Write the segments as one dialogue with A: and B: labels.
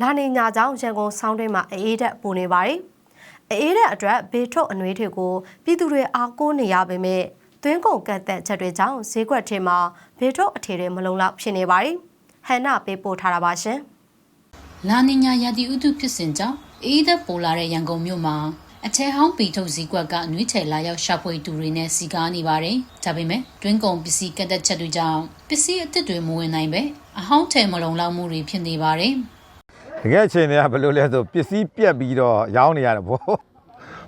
A: လာနေညာကြောင့်ရန်ကုန်ဆောင်းတွင်းမှာအေးဓာတ်ပူနေပါတယ်။အေးဓာတ်အတွက်ဘေထုတ်အနှွေးတွေကိုပြည်သူတွေအားကိုးနေရပေမဲ့သွင်းကုန်ကန့်သက်ချက်တွေကြောင့်ဈေးကွက်ထဲမှာဘေထုတ်အထည်တွေမလုံလောက်ဖြစ်နေပါတယ်။ဟန်နာပေးပို့ထားတာပါရှင်။
B: လာနီညာရာသီဥတုဖြစ်စဉ်ကြောင့်အေးသက်ပိုလာတဲ့ရန်ကုန်မြို့မှာအချဲဟောင်းပီထုတ်စည်းကွက်ကအနှွေးထည်လာရောက်ရှာဖွေသူတွေနဲ့စီကားနေပါတယ်။ဒါပေမဲ့တွင်းကုန်ပစ္စည်းကန့်သက်ချက်တွေကြောင့်ပစ္စည်းအသစ်တွေမဝင်နိုင်ပဲအဟောင်းထည်မလုံလောက်မှုတွေဖြစ်နေပါတယ်။
C: တကယ်အချိန်တွေကဘယ်လိုလဲဆိုပစ္စည်းပြက်ပြီးတော့ရောင်းနေရတယ်ဗော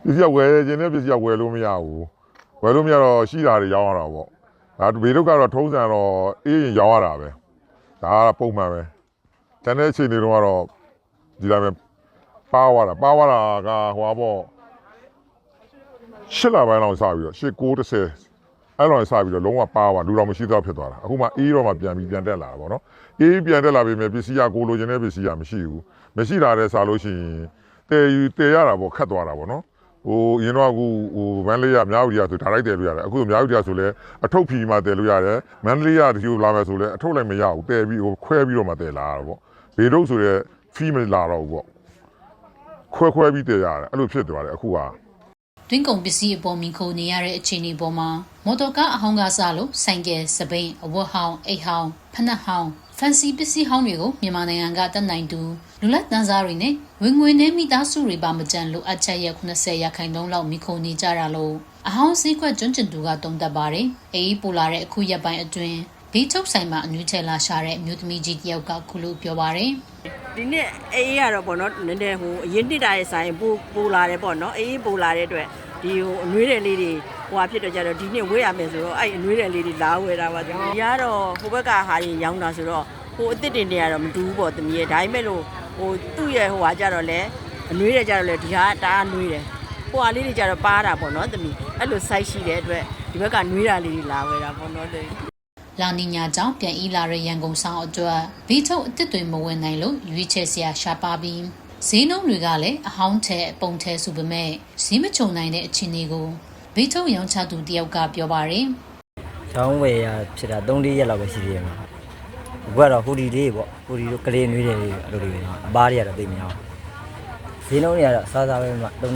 D: ပစ္စည်းကဝယ်ခြင်းနဲ့ပစ္စည်းကဝယ်လို့မရဘူးဝယ်လို့မရတော့ရှိတာတွေရောင်းရတာပေါ့ဒါဘေးတို့ကတော့ထုံးစံတော့အေးရင်ရောင်းရတာပဲဒါကပုံမှန်ပဲတန်တဲ့အချိန်တွေတော့ကတော့ဒီတိုင်းပဲပါသွားတာပါသွားတာကဟိုပါပေါ့ရှစ်လပိုင်းလောက်စပြီးတော့ရှစ်9 30 အဲ့လိုစပြီးတော့လုံးဝပါသွားလူတော်မရှိတော့ဖြစ်သွားတာအခုမှအေးတော့မှပြန်ပြီးပြန်တက်လာတာပေါ့နော်အေးပြန်တက်လာပြီမြပစ္စည်းကကိုလိုချင်တဲ့ပစ္စည်းကမရှိဘူးမရှိတာတဲ့စားလို့ရှိရင်တည်ယူတည်ရတာပေါ့ခတ်သွားတာပေါ့နော်ဟိုအရင်တော့အခုဟိုမန္တလေးကမြောက်ဦးရဆိုဒါလိုက်တယ်လို့ရတယ်အခုမြောက်ဦးရဆိုလဲအထုပ်ဖြီမှတယ်လို့ရတယ်မန္တလေးကဒီလိုလာမယ်ဆိုလဲအထုပ်လိုက်မရဘူးတယ်ပြီးဟိုခွဲပြီးတော့မှတယ်လာတာပေါ့ဘေတို့ဆိုရဲဖီမလာတော့ဘူးပေါ့ခွဲခွဲပြီးတယ်ရတယ်အဲ့လိုဖြစ်သွားတယ်အခုက
B: တွင်းကုန်ပစ္စည်းအပေါ်မီခိုနေရတဲ့အခြေအနေပေါ်မှာမော်တော်ကားအဟောင်းကားစားလို့ဆိုင်ကယ်စပိန်အဝတ်ဟောင်းအိတ်ဟောင်းဖနက်ဟောင်းဖန်စီပစ္စည်းဟောင်းတွေကိုမြန်မာနိုင်ငံကတက်နိုင်သူလူလက်တန်းစားတွေနဲ့ဝင်ငွေနဲ့မိသားစုတွေပါမကြံလိုအပ်ချက်ရဲ့80ရာခိုင်နှုန်းလောက်မီခိုနေကြတာလို့အဟောင်းစည်းကွက်ကျွန်းကျင်သူကတုံ့တက်ပါတယ်အေးပူလာတဲ့အခုရက်ပိုင်းအတွင်း ဘေးချုပ်ဆိုင်မှာအနွေးချဲလာရှာတဲ့မြို့သမီးကြီးတယောက်ကခုလိုပြောပါတယ်
E: ဒီနေ့အေးရတော့ပေါ့နော်နည်းနည်းဟိုအရင်နှစ်တာရဲ့ဆိုင်ပူပူလာတယ်ပေါ့နော်အေးပူလာတဲ့အတွက်ဒီဟိုအနွေးတယ်လေးတွေဟိုဟာဖြစ်တော့ကြတော့ဒီနေ့ဝေးရမယ်ဆိုတော့အဲ့အနွေးတယ်လေးတွေလာဝယ်တာပါကျွန်တော်ဒီကတော့ဟိုဘက်ကဟာရင်ရောင်းတာဆိုတော့ဟိုအစ်စ်တင်တွေကတော့မတူဘူးပေါ့တမီးရဲ့ဒါပေမဲ့လို့ဟိုသူ့ရဲ့ဟိုဟာကြတော့လေအနွေးတယ်ကြတော့လေဒီဟာတအားနွေးတယ်ဟိုဟာလေးတွေကြတော့ပါတာပေါ့နော်တမီးအဲ့လို size ရှိတဲ့အတွက်ဒီဘက်ကနွေးတာလေးတွေလာဝယ်တာပေါ့နော်တမီး
B: လာနီညာကြောင့်ပြန်ဤလာတဲ့ရန်ကုန်ဆောင်အတွက်ဘီထုတ်အစ်စ်တွေမဝင်နိုင်လို့ရွေးချယ်စရာရှာပါပြီးဈေးနှုန်းတွေကလည်းအဟောင်းထဲအပုံထဲဆိုပေမဲ့ဈေးမချုံနိုင်တဲ့အခြေအနေကိုဘီထုတ်ရောင်းချသူတယောက်ကပြောပါတယ်။
F: ရောင်းဝယ်ရဖြစ်တာ3-4ရက်လောက်ပဲရှိသေးတယ်မှာ။အခုကတော့ဟူဒီလေးပေါ့။ဟူဒီတို့ကလေးနွေးတယ်လေးအဲ့လိုတွေပဲ။အပားတွေကတော့သိမအောင်။ဈေးနှုန်းတွေကတော့စားစားပဲမှာ3500တို့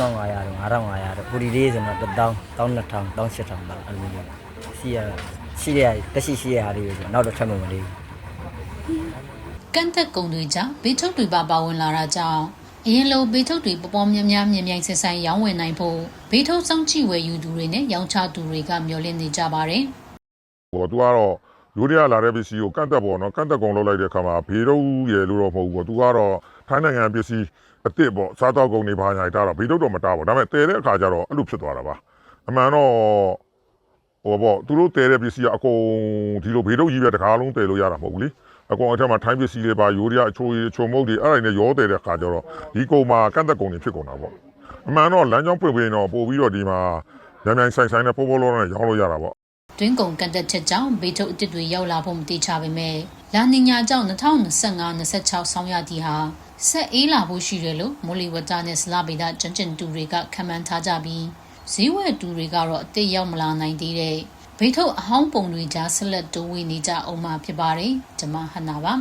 F: 5500တို့ဟူဒီလေးဆိုတော့1000 1200 1800ပါအဲ့လိုမျိုး။ရှိရရှိ ရတက်ရှိရှိရဟာလေးပဲဆိုတော့နောက်တော့ထပ်မမလေးဘူး။
B: ကန့်သက်ကုန်တွေကြောင့်ဘီထုတ်တွေပါပါဝင်လာတာကြောင့်အရင်လိုဘေးထုတ်တွေပပေါ်များများမြင်မြိုင်ဆက်ဆိုင်ရောင်းဝယ်နိုင်ဖို့ဘေးထုတ်စောင့်ကြည့်ဝယ်ယူသူတွေနဲ့ရောင်းချသူတွေကမျှော်လင့်နေကြပါတယ်
D: ဟိုသူကတော့ယူရီးယားလာတဲ့ပစ္စည်းကိုကန့်တက်ပေါ့နော်ကန့်တက်ကုန်လုပ်လိုက်တဲ့အခါမှာဘေတို့ရယ်လို့တော့မဟုတ်ဘူးပေါ့သူကတော့ထိုင်းနိုင်ငံပစ္စည်းအစ်စ်ပေါ့စားတော့ကုန်တွေဘာညာတာတော့ဘေတို့တော့မတားပါဘူးဒါပေမဲ့တည်တဲ့အခါကျတော့အဲ့လိုဖြစ်သွားတာပါအမှန်တော့ ဟိုပေါ့သူတို့တည်တဲ့ပစ္စည်းကအကုန်ဒီလိုဘေတို့ကြီးပဲတကားလုံးတည်လို့ရတာမဟုတ်ဘူးလေအကောင်အထက်မှာထိုင်းပစ္စည်းတွေပါယူရီးယားအချိုးရီချိုမုတ်တွေအဲ့ဒါတွေနဲ့ရောတည်တဲ့အခါကျတော့ဒီကုန်မှာကန့်တက်ကုန်တွေဖြစ်ကုန်တာပေါ့အမှန်တော့လမ်းကြောင်းပွင့်ပွင့်တော့ပို့ပြီးတော့ဒီမှာမြန်မြန်ဆိုင်ဆိုင်နဲ့ပို့ပို့လုံးနဲ့ရောင်းလို့ရတာပေါ့
B: တွင်းကုန်ကန့်သက်ချက်ကြောင့်ဘေးထုတ်အစ်စ်တွေရောက်လာဖို့မတိချပေမဲ့လာနီညာကြောင့်2025-26ဆောင်းရာသီဟာဆက်အေးလာဖို့ရှိတယ်လို့မိုးလေဝသနဲ့စလဗေဒကျွမ်းကျင်သူတွေကခန့်မှန်းထားကြပြီး ဈေးဝယ်သူတွေကတော့အစ်စ်ရောက်မလာနိုင်သေးတဲ့ဘေးထုတ်အဟောင်းပုံတွေကြားဆက်လက်တိုးဝင်နေကြအောင်မှာဖြစ်ပါတယ်ကျွန်မဟန်နာပါ